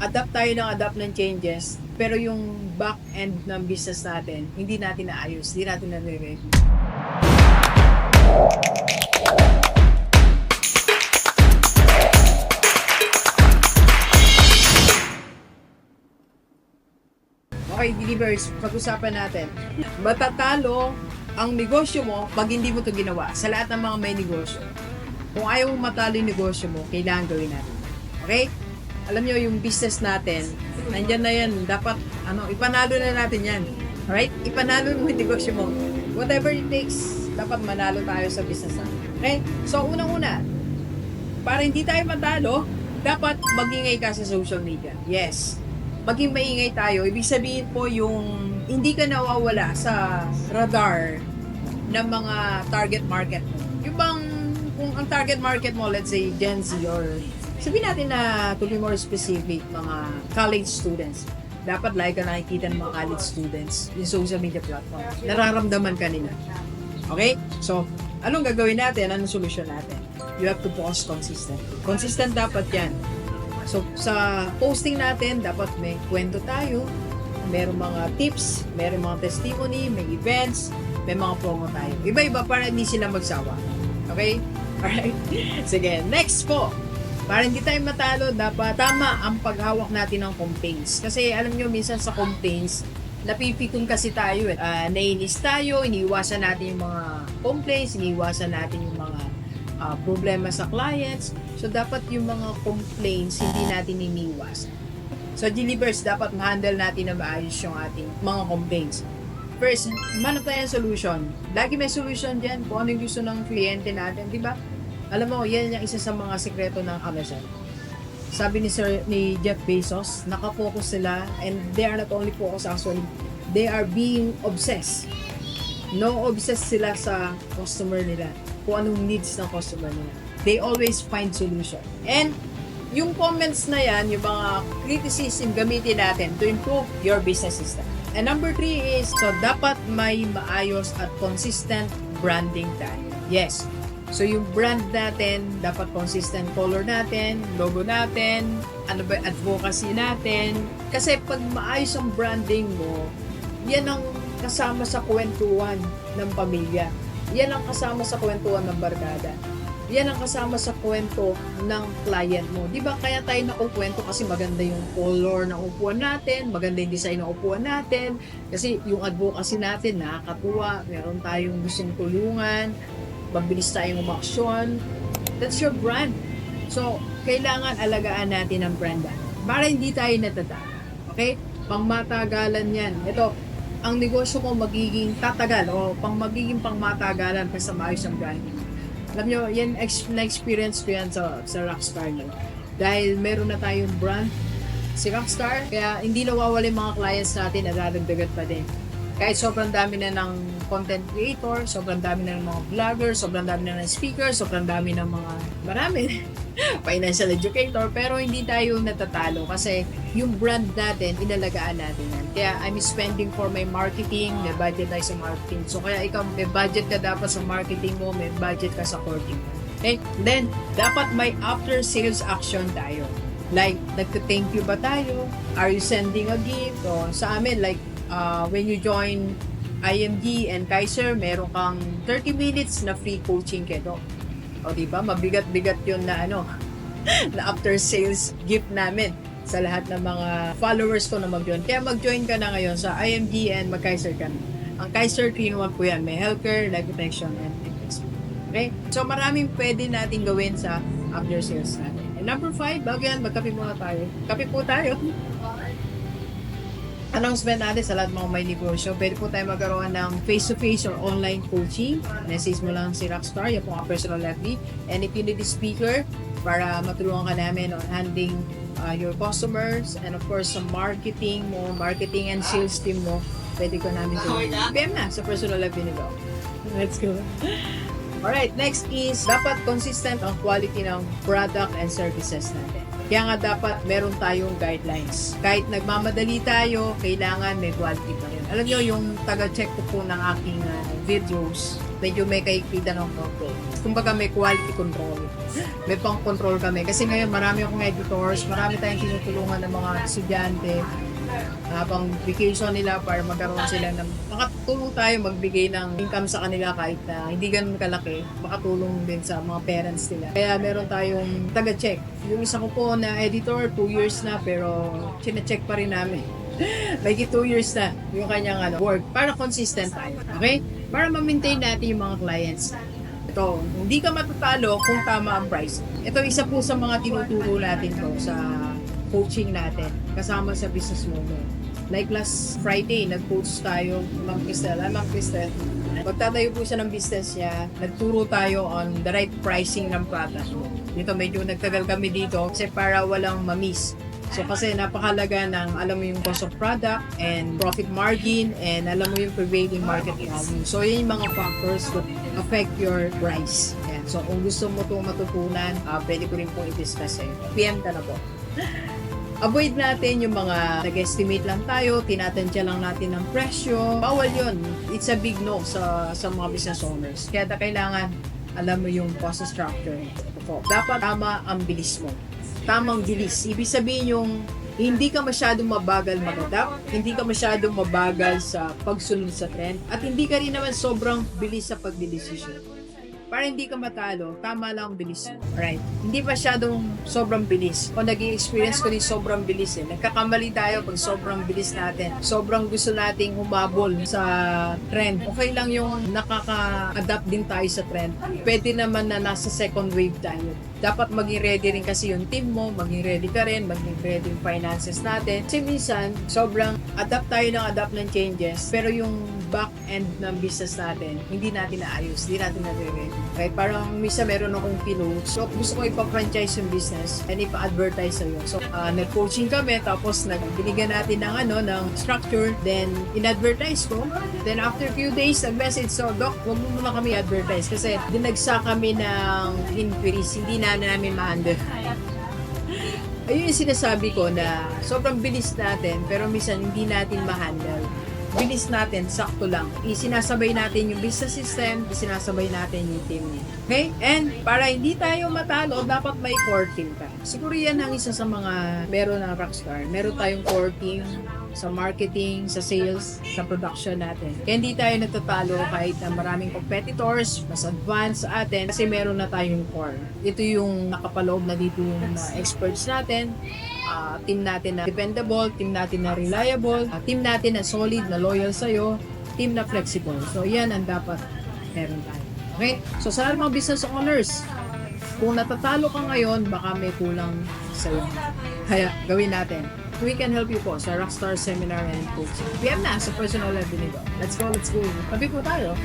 adapt tayo ng adapt ng changes, pero yung back end ng business natin, hindi natin naayos, hindi natin nare-review. Okay, delivers, pag-usapan natin. Matatalo ang negosyo mo pag hindi mo to ginawa sa lahat ng mga may negosyo. Kung ayaw mo matalo yung negosyo mo, kailangan gawin natin. Okay? Alam nyo, yung business natin, nandyan na yan. Dapat, ano, ipanalo na natin yan. Alright? Ipanalo mo yung negosyo mo. Whatever it takes, dapat manalo tayo sa business natin. Okay? So, unang-una, para hindi tayo matalo, dapat magingay ka sa social media. Yes. Maging maingay tayo. Ibig sabihin po yung hindi ka nawawala sa radar ng mga target market mo. Yung bang, kung ang target market mo, let's say Gen Z or sabihin natin na to be more specific, mga college students. Dapat like ka nakikita ng mga college students yung social media platform. Nararamdaman ka nila. Okay? So, anong gagawin natin? Anong solusyon natin? You have to post consistent. Consistent dapat yan. So, sa posting natin, dapat may kwento tayo, meron mga tips, meron mga testimony, may events, may mga promo tayo. Iba-iba para hindi sila magsawa. Okay? Alright? Sige, next po. Para hindi tayo matalo, dapat tama ang paghawak natin ng complaints. Kasi alam nyo, minsan sa complaints, napipikon kasi tayo eh. Ah, nainis tayo, iniiwasan natin yung mga complaints, iniiwasan natin yung mga ah, problema sa clients. So, dapat yung mga complaints, hindi natin iniiwasan. So, delivers, dapat ma-handle natin na maayos yung ating mga complaints. First, manap tayo ng solution. Lagi may solution dyan kung ano yung gusto ng kliyente natin, di ba? Alam mo, yan yung isa sa mga sekreto ng Amazon. Sabi ni Sir ni Jeff Bezos, nakafocus sila and they are not only focused actually, they are being obsessed. No obsessed sila sa customer nila, kung anong needs ng customer nila. They always find solution. And yung comments na yan, yung mga criticism gamitin natin to improve your business system. And number three is, so dapat may maayos at consistent branding tayo. Yes. So yung brand natin, dapat consistent color natin, logo natin, ano ba advocacy natin. Kasi pag maayos ang branding mo, yan ang kasama sa kwentuhan ng pamilya. Yan ang kasama sa kwentuhan ng barkada yan ang kasama sa kwento ng client mo. Di ba kaya tayo nakukwento kasi maganda yung color ng upuan natin, maganda yung design ng upuan natin, kasi yung advocacy natin nakakatuwa, meron tayong gustong tulungan, mabilis tayong umaksyon. That's your brand. So, kailangan alagaan natin ang brand para hindi tayo natatalo. Okay? Pangmatagalan yan. Ito, ang negosyo mo magiging tatagal o pang magiging pangmatagalan kasi maayos ang branding. Alam nyo, yan, ex- na-experience ko yan sa, sa Rockstar no? Dahil meron na tayong brand, si Rockstar, kaya hindi nawawala yung mga clients natin at dadagdagan pa din. Kahit sobrang dami na ng content creator, sobrang dami ng mga vlogger, sobrang dami ng speaker, sobrang dami ng mga, marami, financial educator, pero hindi tayo natatalo kasi yung brand natin, inalagaan natin yan. Kaya I'm spending for my marketing, may budget tayo sa marketing. So kaya ikaw, may budget ka dapat sa marketing mo, may budget ka sa team mo. Okay? Then, dapat may after sales action tayo. Like, nagka-thank you ba tayo? Are you sending a gift? O, sa amin, like, uh, when you join IMG and Kaiser, meron kang 30 minutes na free coaching kedo. O, di ba? Mabigat-bigat yun na ano, na after sales gift namin sa lahat ng mga followers ko na mag-join. Kaya mag-join ka na ngayon sa IMG and mag-Kaiser ka na. Ang Kaiser 3 in 1 po yan. May healthcare, life protection, and investment. Okay? So, maraming pwede natin gawin sa after sales natin. And number 5, bago yan, magkape muna tayo. Kape po tayo. Announcement natin sa lahat ng mga may negosyo. Pwede po tayo magkaroon ng face-to-face or online coaching. Message mo lang si Rockstar, yan po ang personal FB. And if you need a speaker, para matulungan ka namin on handling uh, your customers and of course sa marketing mo, marketing and sales team mo, pwede ko namin tulungan. PM na sa personal FB nito. Let's go. Alright, next is dapat consistent ang quality ng product and services natin. Kaya nga dapat meron tayong guidelines. Kahit nagmamadali tayo, kailangan may quality pa rin. Alam nyo, yung taga-check ko po ng aking uh, videos, medyo may kaikita ng konti. Kumbaga may quality control. May pang-control kami. Kasi ngayon marami akong editors, marami tayong tinutulungan ng mga estudyante habang vacation nila para magkaroon sila ng makatulong tayo magbigay ng income sa kanila kahit na hindi ganun kalaki makatulong din sa mga parents nila kaya meron tayong taga-check yung isa ko po na editor 2 years na pero chine-check pa rin namin Like 2 years na yung kanyang ano, work para consistent tayo. Okay? Para ma-maintain natin yung mga clients. Ito, hindi ka matatalo kung tama ang price. Ito isa po sa mga tinuturo natin to sa coaching natin kasama sa business model. Like last Friday, nag-coach tayo, Ma'am Cristel. Ah, Ma'am Cristel, Pagtatayo po siya ng business niya, nagturo tayo on the right pricing ng product. Dito medyo nagtagal kami dito kasi para walang mamiss. So kasi napakalaga ng alam mo yung cost of product and profit margin and alam mo yung prevailing market value. So yun yung mga factors that affect your price. Yan. So kung gusto mo itong matutunan, uh, pwede ko rin po i-discuss eh. PM ka na po. Avoid natin yung mga nag-estimate lang tayo, tinatansya lang natin ng presyo. Bawal yun. It's a big no sa, sa mga business owners. Kaya ta kailangan alam mo yung cost structure. Ito. Dapat tama ang bilis mo. Tamang bilis. Ibig sabihin yung hindi ka masyadong mabagal mag-adapt, hindi ka masyadong mabagal sa pagsunod sa trend, at hindi ka rin naman sobrang bilis sa pagdidesisyon para hindi ka matalo, tama lang ang bilis. Alright? Hindi masyadong sobrang bilis. Kung nag experience ko din sobrang bilis eh. Nagkakamali tayo pag sobrang bilis natin. Sobrang gusto nating humabol sa trend. Okay lang yung nakaka-adapt din tayo sa trend. Pwede naman na nasa second wave tayo. Dapat maging ready rin kasi yung team mo, maging ready ka rin, maging ready yung finances natin. Kasi minsan, sobrang adapt tayo ng adapt ng changes, pero yung back end ng business natin, hindi natin naayos, hindi natin nare-ready. Okay, parang misa meron akong pinost. So, gusto ko ipa-franchise yung business and ipa-advertise sa'yo. So, uh, nag-coaching kami, tapos nagbinigyan natin ng ano, ng structure, then in-advertise ko. Then after few days, nag-message, so, Doc, huwag mo muna kami advertise kasi dinagsa kami ng inquiries, hindi na namin ma-handle. Ayun yung sinasabi ko na sobrang bilis natin, pero minsan hindi natin ma-handle bilis natin, sakto lang. Isinasabay natin yung business system, isinasabay natin yung team niya. Okay? And para hindi tayo matalo, dapat may core team ka. Siguro yan ang isa sa mga meron ng Rockstar. Meron tayong core team sa marketing, sa sales, sa production natin. Kaya hindi tayo natatalo kahit na maraming competitors, mas advanced sa atin kasi meron na tayong core. Ito yung nakapaloob na dito yung mga experts natin, uh, team natin na dependable, team natin na reliable, uh, team natin na solid, na loyal sa'yo, team na flexible. So, yan ang dapat meron tayo. Okay? So, sa mga business owners, kung natatalo ka ngayon, baka may kulang sa'yo. Kaya, gawin natin. We can help you po sa Rockstar Seminar and Coaching. PM na sa personal level nito. Let's go, let's go. Tabi po tayo.